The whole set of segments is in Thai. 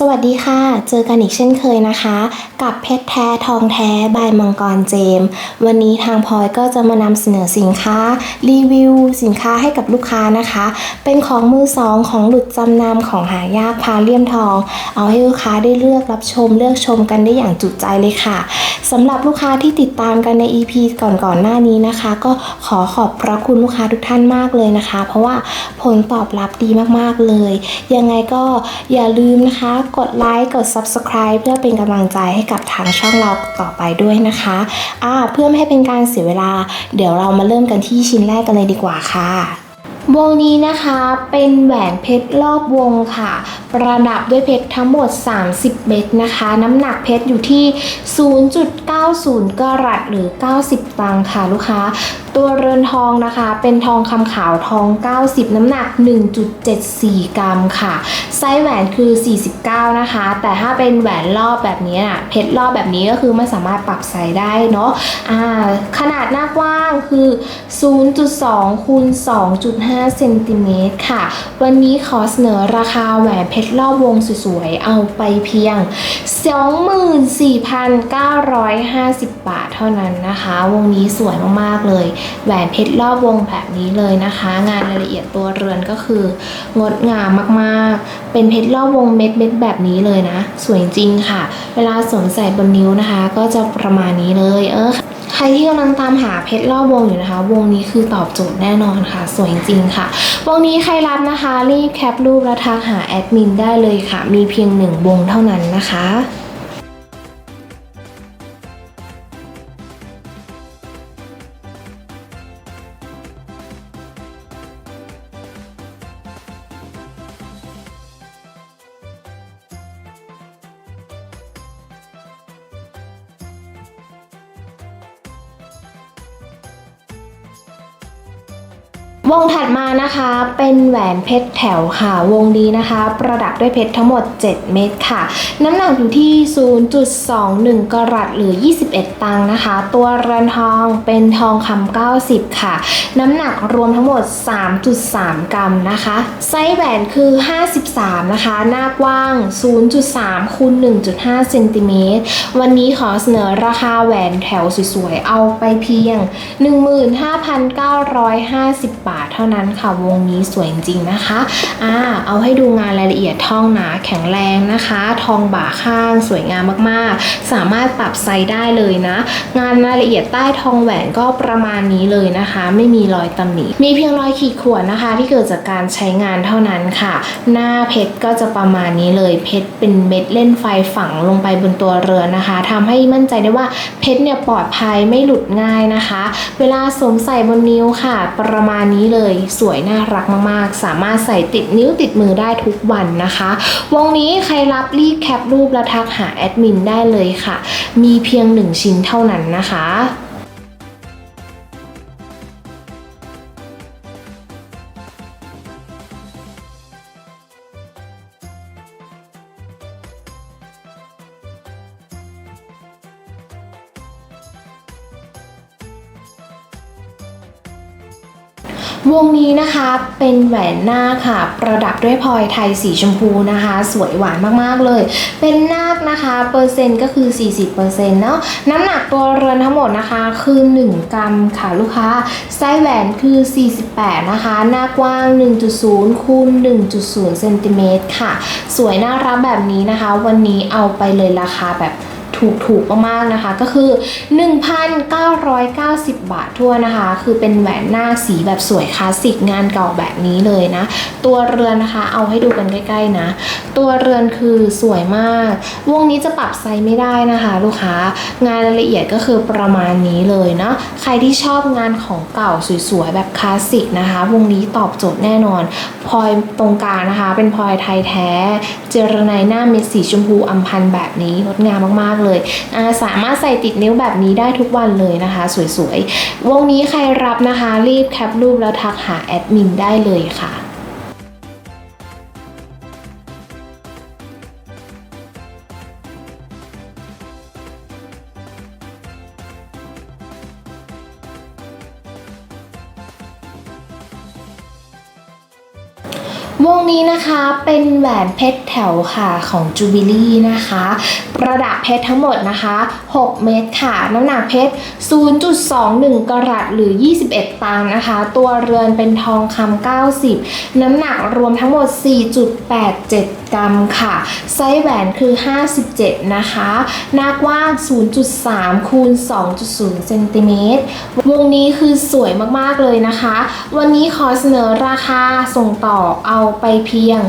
สวัสดีค่ะ เจอกันอีกเช่นเคยนะคะ กับเพชรแท้ทองแท้บายมังกรเจมส์วันนี้ทางพลอยก็จะมานำเสนอสินค้า รีวิว สินค้าให้กับลูกค้านะคะ เป็นของมือสองของหลุดจำนำของหายากพาเลี่ยมทอง เอาให้ลูกค้าได้เลือกรับชมเลือกชมกันได้อย่างจุใจเลยค่ะสำหรับลูกค้าที่ติดตามกันใน EP ก่อนๆหน้านี้นะคะ ก็ขอขอบพระคุณลูกค้าทุกท่านมากเลยนะคะ เพราะว่าผลตอบรับดีมากๆเลย ยังไงก็อย่าลืมนะคะกดไลค์กด Subscribe เพื่อเป็นกำลังใจให้กับทางช่องเราต่อไปด้วยนะคะอ่าเพื่อไม่ให้เป็นการเสียเวลา เดี๋ยวเรามาเริ่มกันที่ชิ้นแรกกันเลยดีกว่าค่ะ วงนี้นะคะเป็นแหวนเพชรรอบวงค่ะ ประดับด้วยเพชรทั้งหมด 30 เม็ดนะคะ น้ำหนักเพชรอยู่ที่ 0.90 กรัตหรือ 90 ตังค่ะลูกค้า ตัวเรือนทองนะคะ เป็นทองคำขาวทอง 90 น้ำหนัก 1.74 กรัมค่ะ ไซส์แหวนคือ 49 นะคะ แต่ถ้าเป็นแหวนรอบแบบนี้น่ะเพชรรอบแบบนี้ก็คือไม่สามารถปรับไซส์ได้เนาะอ่าขนาดหน้ากว้างคือ 0.2คูณ2.5 5เซนติเมตรค่ะ วันนี้ขอเสนอราคาแหวนเพชรรอบวงสวยๆ เอาไปเพียง 24,950 บาทเท่านั้นนะคะ วงนี้สวยมากๆเลย แหวนเพชรรอบวงแบบนี้เลยนะคะ งานรายละเอียดตัวเรือนก็คืองดงามมากๆ เป็นเพชรรอบวงเม็ดเม็ดๆแบบนี้เลยนะ สวยจริงค่ะ เวลาสวมใส่บนนิ้วนะคะ ก็จะประมาณนี้เลยเออใครที่กำลังตามหาเพชรรอบวงอยู่นะคะ วงนี้คือตอบโจทย์แน่นอนค่ะ สวยจริงค่ะ วงนี้ใครรับนะคะ รีบแคปรูปและทักหาแอดมินได้เลยค่ะ มีเพียงหนึ่งวงเท่านั้นนะคะ วงถัดมานะคะเป็นแหวนเพชรแถวค่ะ วงนี้นะคะ ประดับด้วยเพชรทั้งหมด 7 เม็ดค่ะ น้ำหนักอยู่ที่ 0.21 กรัตหรือ 21 ตังค์นะคะ ตัวเรือนทองเป็นทองคำ90 ค่ะ น้ำหนักรวมทั้งหมด 3.3 กรัมนะคะ ไซส์แหวนคือ 53 นะคะ หน้ากว้าง 0.3คูณ1.5เซนติเมตรวันนี้ขอเสนอราคาแหวนแถวสวยๆ เอาไปเพียง 15,950 บาทเท่านั้นค่ะวงนี้สวยจริงๆนะคะอ่าเอาให้ดูงานรายละเอียดทองหนาแข็งแรงนะคะ ทองบ่าข้างสวยงามมากๆ สามารถปรับไซส์ได้เลยนะ งานรายละเอียดใต้ทองแหวนก็ประมาณนี้เลยนะคะ ไม่มีรอยตำหนิมีเพียงรอยขีดข่วนนะคะ ที่เกิดจากการใช้งานเท่านั้นค่ะ หน้าเพชรก็จะประมาณนี้เลยเพชรเป็นเม็ดเล่นไฟฝังลงไปบนตัวเรือนนะคะทำให้มั่นใจได้ว่าเพชรเนี่ยปลอดภัยไม่หลุดง่ายนะคะ เวลาสวมใส่บนนิ้วค่ะ ประมาณนี้เลย สวยน่ารักมากๆ สามารถใส่ติดนิ้วติดมือได้ทุกวันนะคะ วงนี้ใครรับรีบแคปรูปแล้วทักหาแอดมินได้เลยค่ะ มีเพียงหนึ่งชิ้นเท่านั้นนะคะ นี้นะคะเป็นแหวนหน้าค่ะ ประดับด้วยพลอยไทยสีชมพูนะคะ สวยหวานมากๆเลย เป็นนาคนะคะ เปอร์เซ็นต์ก็คือ 40%เนาะน้ำหนักตัวเรือนทั้งหมดนะคะ คือ 1 กรัมค่ะลูกค้า ไซส้แหวนคือ 48 นะคะ หน้ากว้าง 1.0คูณ1.0เซนติเมตรค่ะ สวยน่ารักแบบนี้นะคะ วันนี้เอาไปเลยราคาแบบ ถูกถูกมากๆนะคะ ก็คือ 1,990 บาททั่วนะคะ คือเป็นแหวนหน้าสีแบบสวยคลาสสิกงานเก่าแบบนี้เลยนะ ตัวเรือนนะคะ เอาให้ดูกันใกล้ๆนะ ตัวเรือนคือสวยมาก วงนี้จะปรับไซส์ไม่ได้นะคะ ลูกค้างานรายละเอียดก็คือประมาณนี้เลยเนาะใครที่ชอบงานของเก่าสวยๆแบบคลาสสิกนะคะ วงนี้ตอบโจทย์แน่นอนพลอยตรงกลางนะคะ เป็นพลอยไทยแท้ เจรไนหน้าเม็ดสีชมพูอัมพันธ์แบบนี้งดงามมากๆเลยสามารถใส่ติดนิ้วแบบนี้ได้ทุกวันเลยนะคะ สวยๆ วงนี้ใครรับนะคะ รีบแคปรูปแล้วทักหาแอดมินได้เลยค่ะ วงนี้นะคะเป็นแหวนเพชรแถวค่ะของจูบิลี่นะคะ ประดับเพชรทั้งหมดนะคะ 6 เม็ดค่ะ น้ำหนักเพชร 0.21 กรัตหรือ 21 ตังนะคะ ตัวเรือนเป็นทองคำ90 น้ำหนักรวมทั้งหมด 4.87กรัมค่ะ ไซส์แหวนคือ 57 นะคะ หน้ากว้าง 0.3 คูณ 2.0 เซนติเมตร วงนี้คือสวยมาก ๆ เลยนะคะ วันนี้ขอเสนอราคาส่งต่อเอาไปเพียง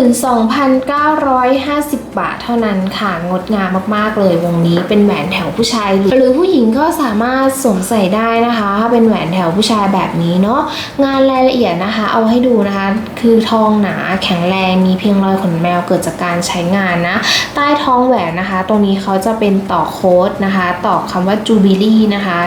22,950บาทเท่านั้นค่ะงดงามมากๆเลยวงนี้เป็นแหวนแถวผู้ชาย หรือผู้หญิงก็สามารถสวมใส่ได้นะคะถ้าเป็นแหวนแถวผู้ชายแบบนี้เนาะงานรายละเอียดนะคะ เอาให้ดูนะคะ คือทองหนาแข็งแรงมีเพียงรอยขนแมวเกิดจากการใช้งานนะ ใต้ท้องแหวนนะคะ ตรงนี้เขาจะเป็นต่อโค้ดนะคะต่อคำว่าจูบิลี่นะคะ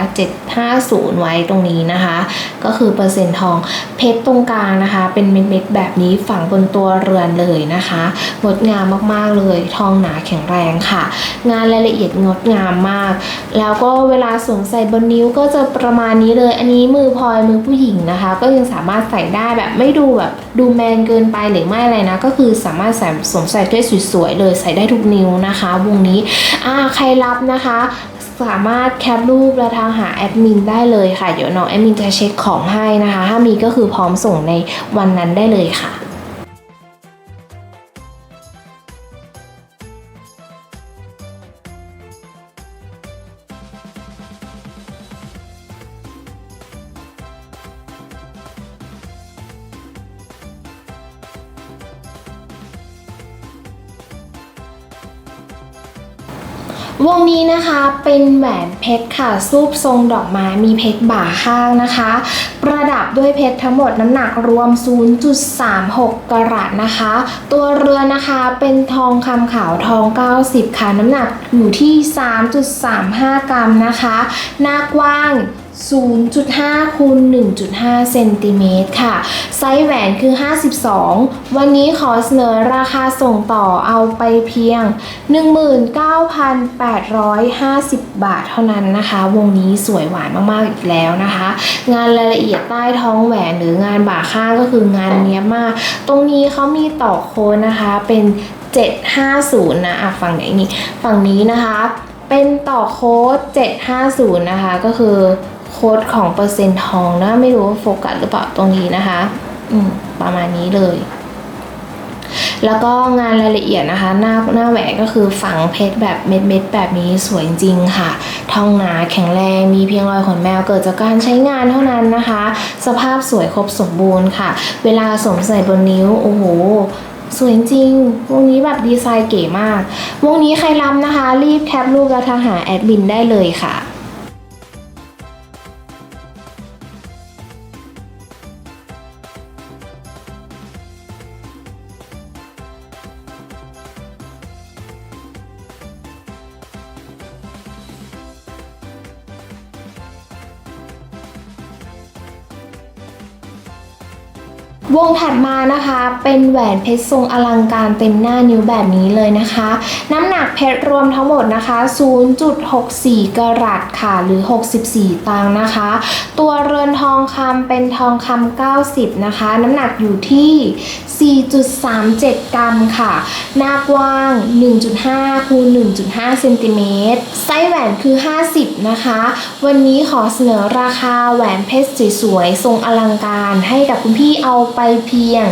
750 ไว้ตรงนี้นะคะ ก็คือเปอร์เซ็นต์ทองเพชรตรงกลางนะคะ เป็นเม็ดๆแบบนี้ฝังบนตัวเรือนเลยนะคะงดงามมากๆเลยทองหนาแข็งแรงค่ะ งานรายละเอียดงดงามมาก แล้วก็เวลาสวมใส่บนนิ้วก็จะประมาณนี้เลย อันนี้มือพลอยมือผู้หญิงนะคะ ก็ยังสามารถใส่ได้แบบไม่ดูแบบดูแมนเกินไปหรือไม่อะไรนะ ก็คือสามารถใส่สวมใส่ได้สวยๆเลยใส่ได้ทุกนิ้วนะคะ วงนี้อ่าใครรับนะคะสามารถแคปรูปและทางหาแอดมินได้เลยค่ะ เดี๋ยวน้องแอดมินจะเช็คของให้นะคะ ถ้ามีก็คือพร้อมส่งในวันนั้นได้เลยค่ะ วงนี้นะคะเป็นแหวนเพชรค่ะรูปทรงดอกไม้มีเพชรบ่าข้างนะคะ ประดับด้วยเพชรทั้งหมดน้ำหนักรวม 0.36 กรัตนะคะ ตัวเรือนนะคะเป็นทองคำขาวทอง 90 ค่ะ น้ำหนักอยู่ที่ 3.35 กรัมนะคะ หน้ากว้าง 0.5คูณ1.5เซนติเมตรค่ะ ไซส์แหวนคือ 52 วันนี้ขอเสนอราคาส่งต่อเอาไปเพียง 19,850 บาทเท่านั้นนะคะ วงนี้สวยหวานมาก ๆ อีกแล้วนะคะ งานรายละเอียดใต้ท้องแหวนหรืองานบ่าข้างก็คืองานเนี้ยมาก ตรงนี้เขามีต่อโค้นะคะเป็น750 นะอะฝั่งไหนนี่ฝั่งนี้นะคะ เป็นต่อโค้ด750 นะคะ ก็คือ โค้ดของเปอร์เซ็นต์ทองนะ ไม่รู้ว่าโฟกัสหรือเปล่าตรงนี้นะคะ อืม ประมาณนี้เลย แล้วก็งานรายละเอียดนะคะ หน้าหน้าแหวนก็คือฝังเพชรแบบเม็ดเม็ดแบบนี้สวยจริงค่ะ ทองหนาแข็งแรงมีเพียงรอยขนแมวเกิดจากการใช้งานเท่านั้นนะคะ สภาพสวยครบสมบูรณ์ค่ะ เวลาสวมใส่บนนิ้วโอ้โหสวยจริง วงนี้แบบดีไซน์เก๋มาก วงนี้ใครรับนะคะ รีบแคปรูปแล้วทางหาแอดมินได้เลยค่ะ วงถัดมานะคะเป็นแหวนเพชรทรงอลังการเต็มหน้านิ้วแบบนี้เลยนะคะ น้ำหนักเพชรรวมทั้งหมดนะคะ 0.64 กรัตค่ะหรือ 64 ตังค์นะคะ ตัวเรือนทองคำเป็นทองคำ90 นะคะ น้ำหนักอยู่ที่ 4.37 กรัมค่ะ หน้ากว้าง 1.5 คูณ 1.5 เซนติเมตรไซส์แหวนคือ 50 นะคะ วันนี้ขอเสนอราคาแหวนเพชรสวยๆทรงอลังการให้กับคุณพี่เอาไปเพียง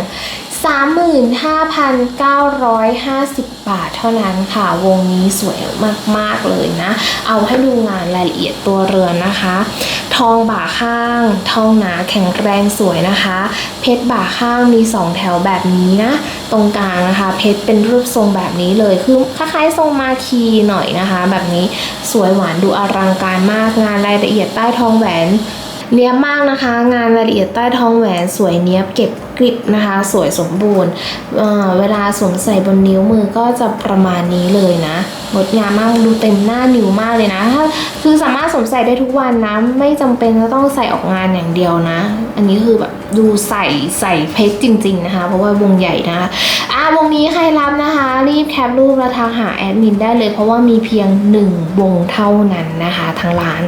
35,950 บาทเท่านั้นค่ะ วงนี้สวยมากๆเลยนะ เอาให้ดูงานรายละเอียดตัวเรือนนะคะ ทองบ่าข้าง ทองหนาแข็งแรงสวยนะคะ เพชรบ่าข้างมี 2 แถวแบบนี้นะ ตรงกลางนะคะ เพชรเป็นรูปทรงแบบนี้เลย คือคล้ายๆทรงมาคีหน่อยนะคะ แบบนี้สวยหวานดูอลังการมาก งานรายละเอียดใต้ทองแหวน เนียบมากนะคะ งานรายละเอียดใต้ท้องแหวนสวยเนียบเก็บกริบนะคะ สวยสมบูรณ์เเวลาสวมใส่บนนิ้วมือก็จะประมาณนี้เลยนะงดงามมากดูเต็มหน้านิ้วมากเลยนะถ้าคือสามารถสวมใส่ได้ทุกวันนะ ไม่จำเป็นจะต้องใส่ออกงานอย่างเดียวนะ อันนี้คือแบบดูใส่ใส่เพชรจริง ๆ นะคะ เพราะว่าวงใหญ่นะคะอ่าวงนี้ใครรับนะคะ รีบแคปรูปแล้วทางหาแอดมินได้เลย เพราะว่ามีเพียงหนึ่งวงเท่านั้นนะคะทางร้าน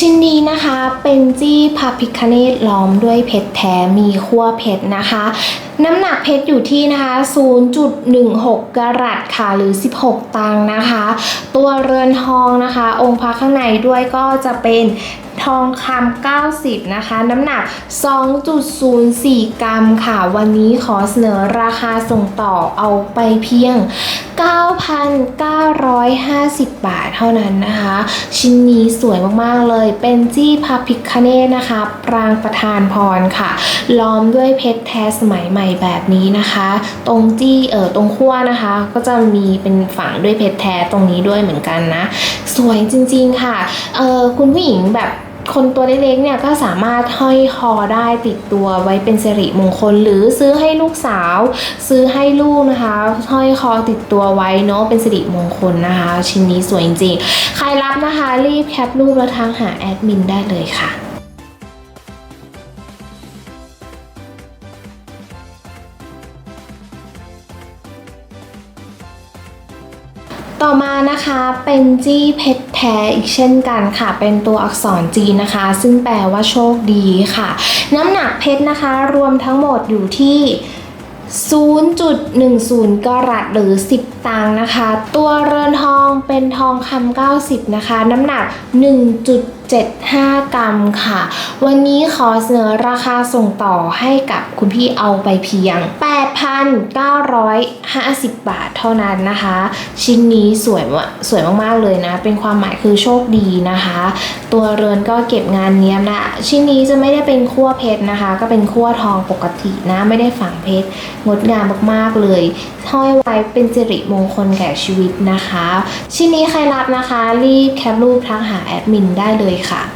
ชิ้นนี้นะคะเป็นจี้พาพิคเนตล้อมด้วยเพชรแท้มีขั้วเพชรนะคะ น้ำหนักเพชรอยู่ที่นะคะ 0.16 กรัตค่ะหรือ 16 ตังค์นะคะ ตัวเรือนทองนะคะ องค์พระข้างในด้วยก็จะเป็น ทองคำ90 นะคะ น้ำหนัก 2.04 กรัมค่ะ วันนี้ขอเสนอราคาส่งต่อเอาไปเพียง 9,950 บาทเท่านั้นนะคะ ชิ้นนี้สวยมาก ๆ เลย เป็นจี้พระพิคเนตนะคะ ปรางประธานพรค่ะ ล้อมด้วยเพชรแท้สมัยใหม่แบบนี้นะคะ ตรงจี้เออตรงขั้วนะคะ ก็จะมีเป็นฝังด้วยเพชรแท้ตรงนี้ด้วยเหมือนกันนะ สวยจริง ๆ ค่ะ เออคุณผู้หญิงแบบ คนตัวเล็กๆเนี่ยก็สามารถห้อยคอได้ติดตัวไว้เป็นสิริมงคล หรือซื้อให้ลูกสาว ซื้อให้ลูกนะคะห้อยคอติดตัวไว้เนาะเป็นสิริมงคลนะคะ ชิ้นนี้สวยจริงๆ ใครรับนะคะรีบแคปรูปแล้วทางหาแอดมินได้เลยค่ะ นะคะเป็นจี้เพชรแท้อีกเช่นกันค่ะ เป็นตัวอักษรจีนนะคะ ซึ่งแปลว่าโชคดีค่ะ น้ำหนักเพชรนะคะ รวมทั้งหมดอยู่ที่0.10 กรัตหรือ 10 ตังค์นะคะ ตัวเรือนทองเป็นทองคำ90 นะคะ น้ำหนัก 75 กรัมค่ะ วันนี้ขอเสนอราคาส่งต่อให้กับคุณพี่เอาไปเพียง 8,950 บาทเท่านั้นนะคะ ชิ้นนี้สวยสวยมากๆเลยนะ เป็นความหมายคือโชคดีนะคะ ตัวเรือนก็เก็บงานเนี้ยนะ ชิ้นนี้จะไม่ได้เป็นขั้วเพชรนะคะ ก็เป็นขั้วทองปกตินะ ไม่ได้ฝังเพชรงดงามมากๆเลยห้อยไว้เป็นสิริมงคลแก่ชีวิตนะคะ ชิ้นนี้ใครรับนะคะ รีบแคปรูปทักหาแอดมินได้เลยค่ะ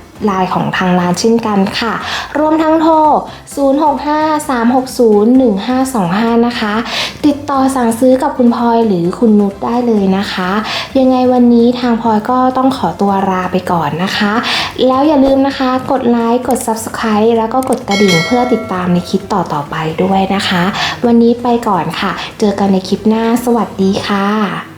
ไลน์ของทางร้านเช่นกันค่ะ รวมทั้งโทร 0653601525 นะคะ ติดต่อสั่งซื้อกับคุณพลอยหรือคุณนุชได้เลยนะคะ ยังไงวันนี้ทางพลอยก็ต้องขอตัวลาไปก่อนนะคะ แล้วอย่าลืมนะคะ กดไลค์กด Subscribe แล้วก็กดกระดิ่งเพื่อติดตามในคลิปต่อๆไปด้วยนะคะ วันนี้ไปก่อนค่ะ เจอกันในคลิปหน้า สวัสดีค่ะ